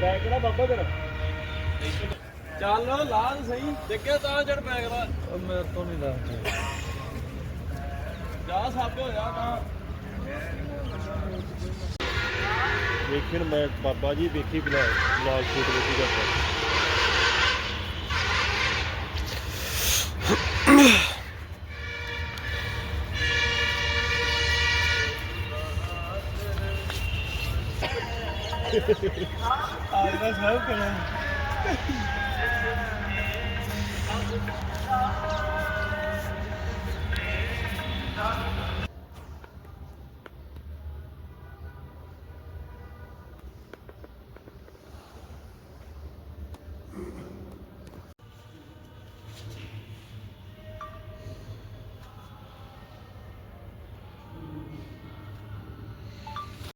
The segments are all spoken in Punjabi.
ਬੈਗ ਕਿਹੜਾ ਬਾਬਾ ਤੇਰਾ? ਚੱਲ ਲਾ ਸਹੀ ਦੇਖਿਆ ਤਾਂ ਜੜ ਬੈਗ ਦਾ। ਮੇਰੇ ਤੋਂ ਨਹੀਂ ਲੱਗਦਾ ਜਾ ਸਾਬੇ ਹੋ ਜਾ ਤਾਂ। ਵੇਖਣ ਮੈਂ ਬਾਬਾ ਜੀ ਵੇਖੀ ਬਲੌਗ ਬਲੌਗ ਸ਼ੂਟ ਵੇਖੀ ਕਰਦਾ ਆਜ ਦਾ ਸਭ ਕਰਾਂ।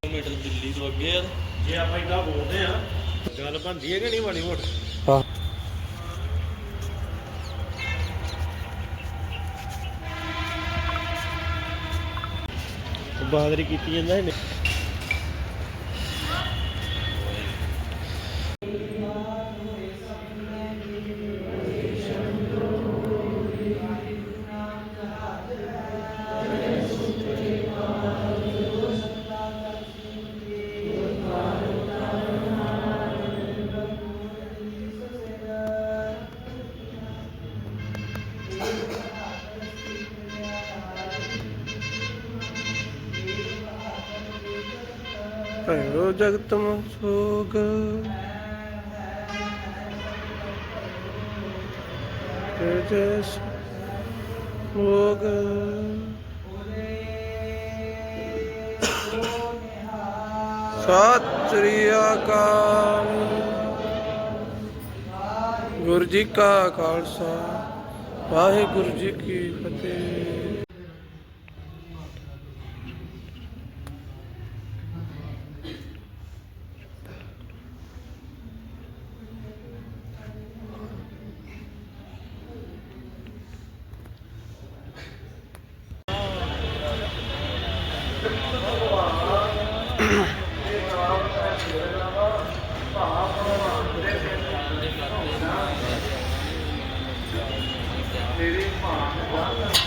ਕਿਲੋਮੀਟਰ ਦਿੱਲੀ ਤੋਂ ਅੱਗੇ ਆ। ਜੇ ਆਪਾਂ ਇਦਾਂ ਬੋਲਦੇ ਆ ਗੱਲ ਬਣਦੀ ਹੈ ਕਿ ਨਹੀਂ ਮਾੜੀ ਮੋਟੀ? ਹਾਂ। ਬਹਾਦਰੀ ਕੀਤੀ ਜਾਂਦਾ ਇਹਨੇ ਭੈਰੋ ਜਗਤਮ ਸੋਗ। ਤੇਜਸ ਮੋਗ ਸਤਿ ਸ੍ਰੀ ਅਕਾਲ। ਗੁਰੂ ਜੀ ਕਾ ਖਾਲਸਾ, ਵਾਹਿਗੁਰੂ ਜੀ ਕੀ ਫਤਿਹ। ਤੇਰੀ ਮਾਂ ਦਾ